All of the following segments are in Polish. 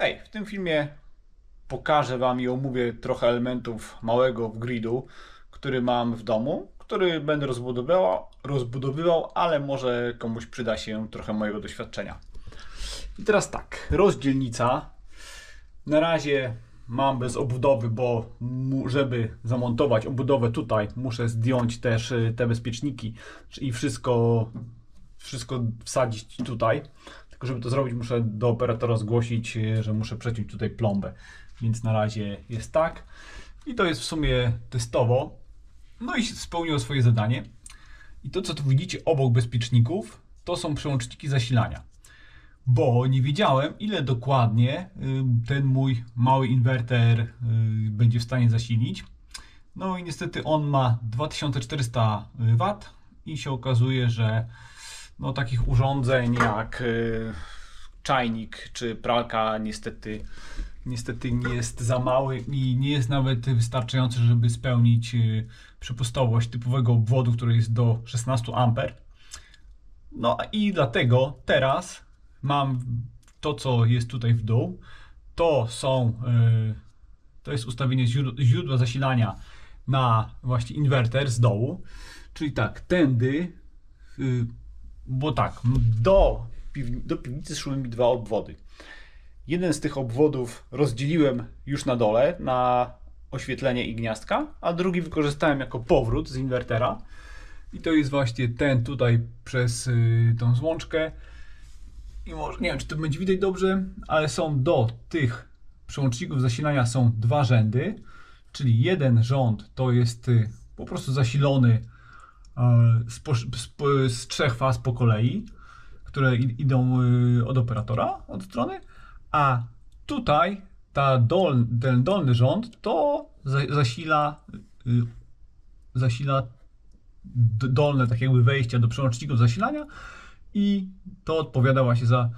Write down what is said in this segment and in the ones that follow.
Hej, w tym filmie pokażę Wam i omówię trochę elementów małego gridu, który mam w domu, który będę rozbudowywał, rozbudowywał, ale może komuś przyda się trochę mojego doświadczenia. I teraz tak, rozdzielnica. Na razie mam bez obudowy, bo żeby zamontować obudowę tutaj, muszę zdjąć też y, te bezpieczniki i wszystko, wszystko wsadzić tutaj. Tylko żeby to zrobić, muszę do operatora zgłosić, y, że muszę przeciąć tutaj plombę. Więc na razie jest tak. I to jest w sumie testowo. No i spełniło swoje zadanie. I to, co tu widzicie obok bezpieczników, to są przełączniki zasilania. Bo nie wiedziałem, ile dokładnie y, ten mój mały inwerter y, będzie w stanie zasilić. No i niestety on ma 2400 W i się okazuje, że no, takich urządzeń jak y, czajnik czy pralka niestety, niestety nie jest za mały i nie jest nawet wystarczający, żeby spełnić y, przepustowość typowego obwodu, który jest do 16 A. No i dlatego teraz mam to, co jest tutaj w dół. To są, y, to jest ustawienie źródła, zasilania na właśnie inwerter z dołu. Czyli tak, tędy, bo tak, do, do piwnicy szły mi dwa obwody. Jeden z tych obwodów rozdzieliłem już na dole na oświetlenie i gniazdka, a drugi wykorzystałem jako powrót z inwertera. I to jest właśnie ten tutaj przez y, tą złączkę. I może nie wiem, czy to będzie widać dobrze, ale są do tych przełączników zasilania są dwa rzędy, czyli jeden rząd to jest y, po prostu zasilony z, po, z, z trzech faz po kolei, które idą y, od operatora, od strony, a tutaj ta dol, ten dolny rząd to za, zasila y, zasila dolne tak jakby wejścia do przełączników zasilania i to odpowiada właśnie za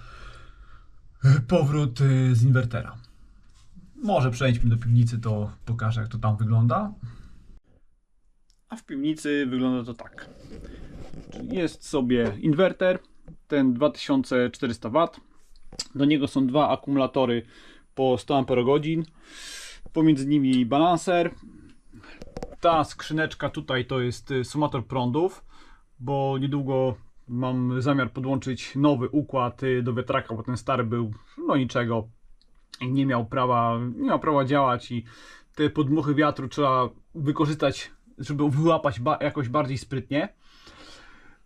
y, powrót z inwertera. Może przejdźmy do piwnicy, to pokażę jak to tam wygląda. A w piwnicy wygląda to tak. Jest sobie inwerter, ten 2400 W. Do niego są dwa akumulatory po 100 Ah. Pomiędzy nimi balanser. Ta skrzyneczka tutaj to jest y, sumator prądów, bo niedługo mam zamiar podłączyć nowy układ y, do wiatraka, bo ten stary był no niczego nie miał prawa, nie miał prawa działać i te podmuchy wiatru trzeba wykorzystać, żeby wyłapać ba- jakoś bardziej sprytnie.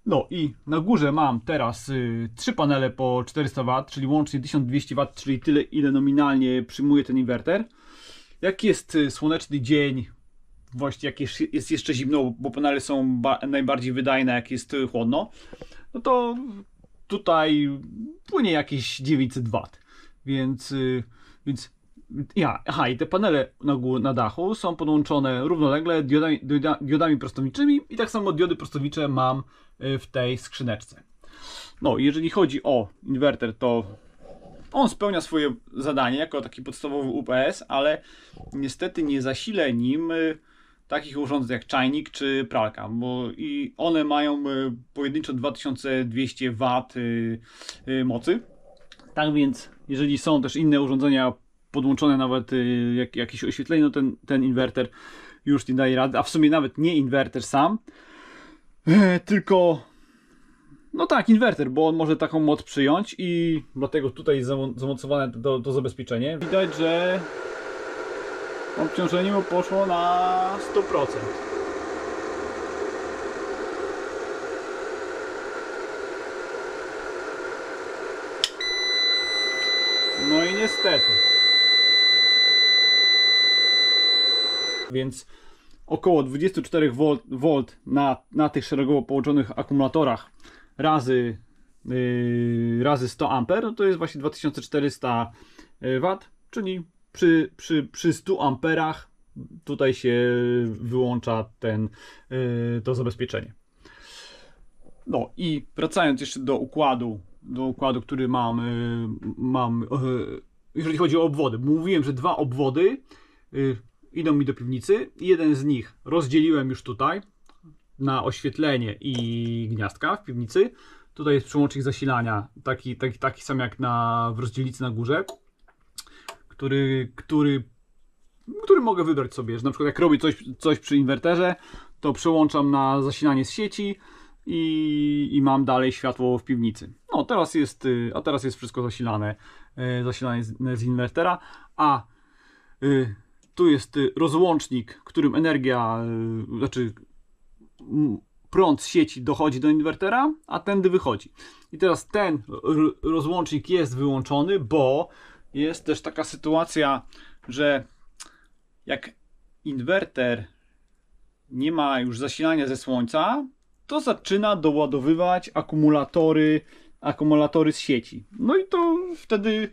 No i na górze mam teraz y, trzy panele po 400 W, czyli łącznie 1200 W, czyli tyle ile nominalnie przyjmuje ten inwerter. Jak jest y, słoneczny dzień, właściwie jak jest, jest jeszcze zimno, bo panele są ba- najbardziej wydajne jak jest y, chłodno, no to tutaj płynie jakieś 900 W. Więc, y, więc ja, aha, i te panele na, na dachu są podłączone równolegle diodami, dioda- diodami prostowniczymi i tak samo diody prostownicze mam y, w tej skrzyneczce. No, jeżeli chodzi o inwerter, to on spełnia swoje zadanie jako taki podstawowy UPS, ale niestety nie zasilę nim y, takich urządzeń jak czajnik czy pralka, bo i one mają y, pojedynczo 2200 W mocy. Tak więc, jeżeli są też inne urządzenia podłączone, nawet y, jak, jakieś oświetlenie, no ten, ten inwerter już nie daje rady, a w sumie nawet nie inwerter sam, e, tylko no tak, inwerter, bo on może taką moc przyjąć i dlatego tutaj jest zamo- zamocowane to, to zabezpieczenie. Widać, że obciążenie mu poszło na 100%. No i niestety. Więc około 24 V, na, na tych szeregowo połączonych akumulatorach razy, yy, razy 100 A, no to jest właśnie 2400 W, czyli przy, przy, przy 100 amperach tutaj się wyłącza ten, yy, to zabezpieczenie. No i wracając jeszcze do układu, do układu, który mam, y, mam y, jeżeli chodzi o obwody. Mówiłem, że dwa obwody y, idą mi do piwnicy. Jeden z nich rozdzieliłem już tutaj na oświetlenie i gniazdka w piwnicy. Tutaj jest przełącznik zasilania, taki, taki, taki sam jak na, w rozdzielnicy na górze. który, który, który mogę wybrać sobie, że na przykład jak robię coś, coś przy inwerterze, to przełączam na zasilanie z sieci i, i mam dalej światło w piwnicy. No teraz jest, y, a teraz jest wszystko zasilane, y, zasilane z, z inwertera, a y, tu jest y, rozłącznik, którym energia, y, znaczy prąd z sieci dochodzi do inwertera, a tędy wychodzi. I teraz ten rozłącznik jest wyłączony, bo jest też taka sytuacja, że jak inwerter nie ma już zasilania ze słońca, to zaczyna doładowywać akumulatory, akumulatory z sieci. No i to wtedy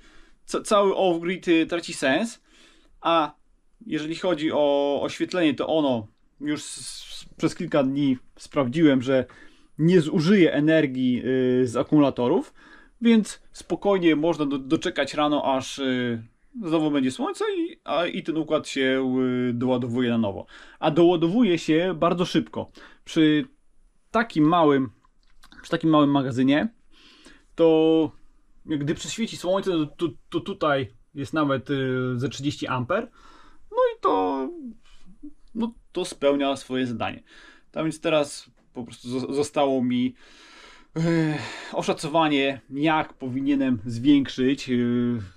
ca- cały off-grid y, traci sens, a jeżeli chodzi o oświetlenie, to ono już przez kilka dni sprawdziłem, że nie zużyje energii y, z akumulatorów, więc spokojnie można do, doczekać rano, aż y, znowu będzie słońce i, a, i ten układ się y, doładowuje na nowo. A doładowuje się bardzo szybko. Przy takim małym, przy takim małym magazynie, to gdy przyświeci słońce, to, to, to tutaj jest nawet ze 30 amper. No to, spełnia swoje zadanie. Tak więc teraz po prostu zo- zostało mi e, oszacowanie, jak powinienem zwiększyć, e,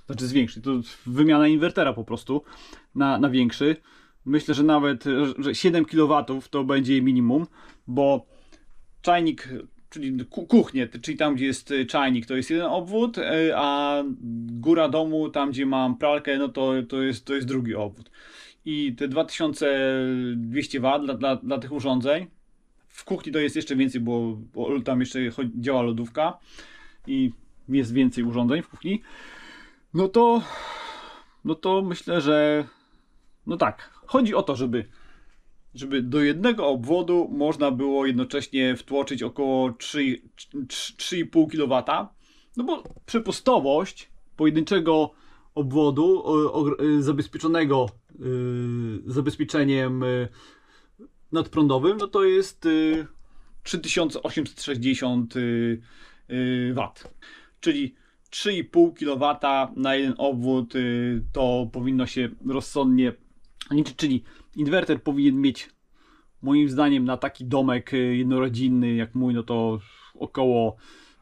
znaczy zwiększyć, to wymiana inwertera po prostu na, na większy. Myślę, że nawet że 7 kW to będzie minimum, bo czajnik, czyli ku- kuchnię, czyli tam gdzie jest czajnik, to jest jeden obwód, e, a góra domu, tam gdzie mam pralkę, no to, to, jest, to jest drugi obwód. I te 2200 W dla, dla, dla tych urządzeń, w kuchni to jest jeszcze więcej, bo, bo tam jeszcze działa lodówka i jest więcej urządzeń w kuchni. No to, no to myślę, że no tak, chodzi o to, żeby żeby do jednego obwodu można było jednocześnie wtłoczyć około 3 3,5 kW. No bo przepustowość pojedynczego obwodu zabezpieczonego zabezpieczeniem y, nadprądowym, no to jest y, 3860 y, y, W. Czyli 3,5 kW na jeden obwód y, to powinno się rozsądnie liczyć, czyli inwerter powinien mieć moim zdaniem na taki domek y, jednorodzinny jak mój, no to około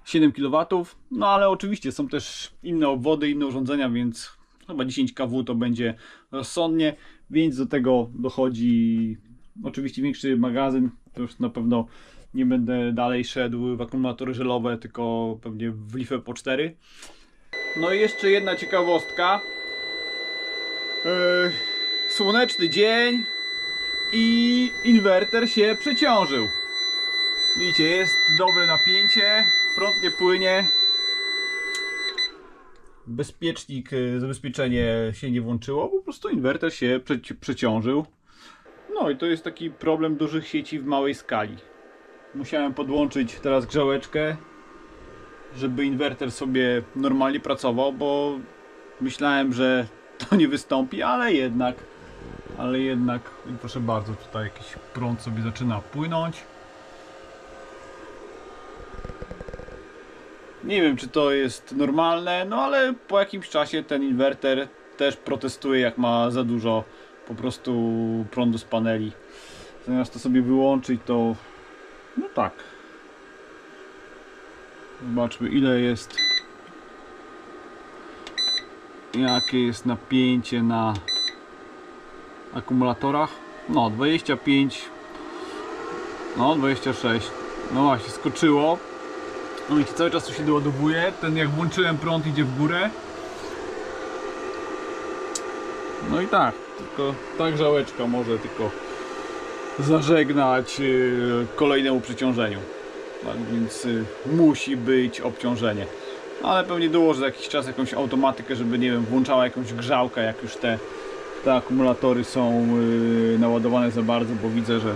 7 kW. No ale oczywiście są też inne obwody, inne urządzenia, więc chyba 10 kW to będzie rozsądnie, więc do tego dochodzi oczywiście większy magazyn. To już na pewno nie będę dalej szedł w akumulatory żelowe, tylko pewnie w lifę po 4. No i jeszcze jedna ciekawostka. Yy, słoneczny dzień i inwerter się przeciążył. Widzicie, jest dobre napięcie, prąd nie płynie. Bezpiecznik, y, zabezpieczenie się nie włączyło, po prostu inwerter się przeci- przeciążył. No i to jest taki problem dużych sieci w małej skali. Musiałem podłączyć teraz grzałeczkę, żeby inwerter sobie normalnie pracował, bo myślałem, że to nie wystąpi, ale jednak, ale jednak, proszę bardzo, tutaj jakiś prąd sobie zaczyna płynąć. Nie wiem, czy to jest normalne, no ale po jakimś czasie ten inwerter też protestuje, jak ma za dużo po prostu prądu z paneli. Zamiast to sobie wyłączyć, to no tak. Zobaczmy, ile jest. Jakie jest napięcie na akumulatorach? No, 25. No, 26. No właśnie, skoczyło. No i cały czas to się doładowuje. Ten jak włączyłem prąd idzie w górę. No i tak, tylko ta grzałeczka może tylko zażegnać yy, kolejnemu przeciążeniu. Tak więc y, musi być obciążenie. Ale pewnie dołożę za jakiś czas jakąś automatykę, żeby nie wiem, włączała jakąś grzałkę, jak już te, te akumulatory są yy, naładowane za bardzo, bo widzę, że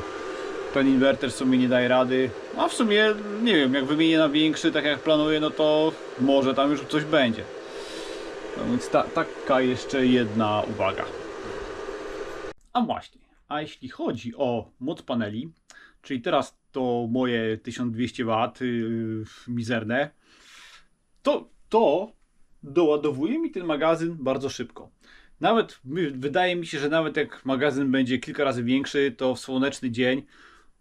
ten inwerter sobie nie daje rady. A w sumie nie wiem, jak wymienię na większy, tak jak planuję, no to może tam już coś będzie. No więc ta, taka jeszcze jedna uwaga. A właśnie, a jeśli chodzi o moc paneli, czyli teraz to moje 1200 W yy, mizerne, to, to doładowuje mi ten magazyn bardzo szybko. Nawet wydaje mi się, że nawet jak magazyn będzie kilka razy większy, to w słoneczny dzień,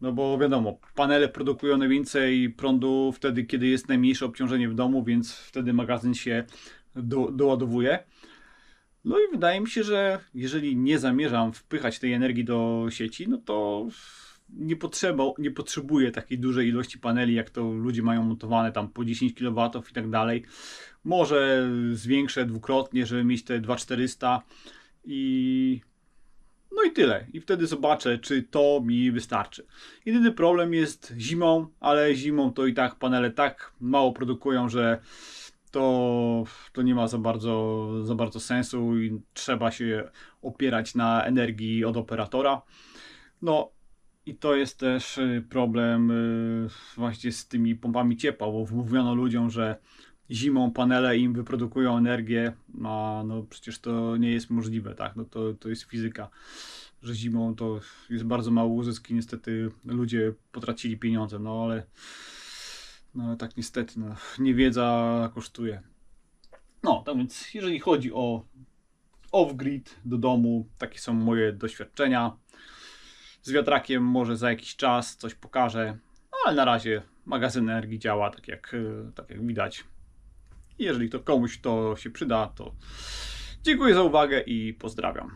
no bo wiadomo, panele produkują najwięcej prądu wtedy, kiedy jest najmniejsze obciążenie w domu, więc wtedy magazyn się do, doładowuje. No i wydaje mi się, że jeżeli nie zamierzam wpychać tej energii do sieci, no to nie, potrzeba, nie potrzebuję takiej dużej ilości paneli, jak to ludzie mają montowane tam po 10 kW i tak dalej. Może zwiększę dwukrotnie, żeby mieć te 2400 i no i tyle. I wtedy zobaczę, czy to mi wystarczy. Jedyny problem jest zimą, ale zimą to i tak panele tak mało produkują, że to, to nie ma za bardzo, za bardzo sensu i trzeba się opierać na energii od operatora. No i to jest też y, problem y, właśnie z tymi pompami ciepła, bo wmówiono ludziom, że zimą panele im wyprodukują energię, a no przecież to nie jest możliwe, tak? No to, to jest fizyka, że zimą to jest bardzo mały uzysk i niestety ludzie potracili pieniądze, no ale no ale tak niestety, no, niewiedza kosztuje. No, tak więc jeżeli chodzi o off-grid do domu, takie są moje doświadczenia. Z wiatrakiem może za jakiś czas coś pokażę, ale na razie magazyn energii działa tak jak, tak jak widać. Jeżeli to komuś to się przyda, to dziękuję za uwagę i pozdrawiam.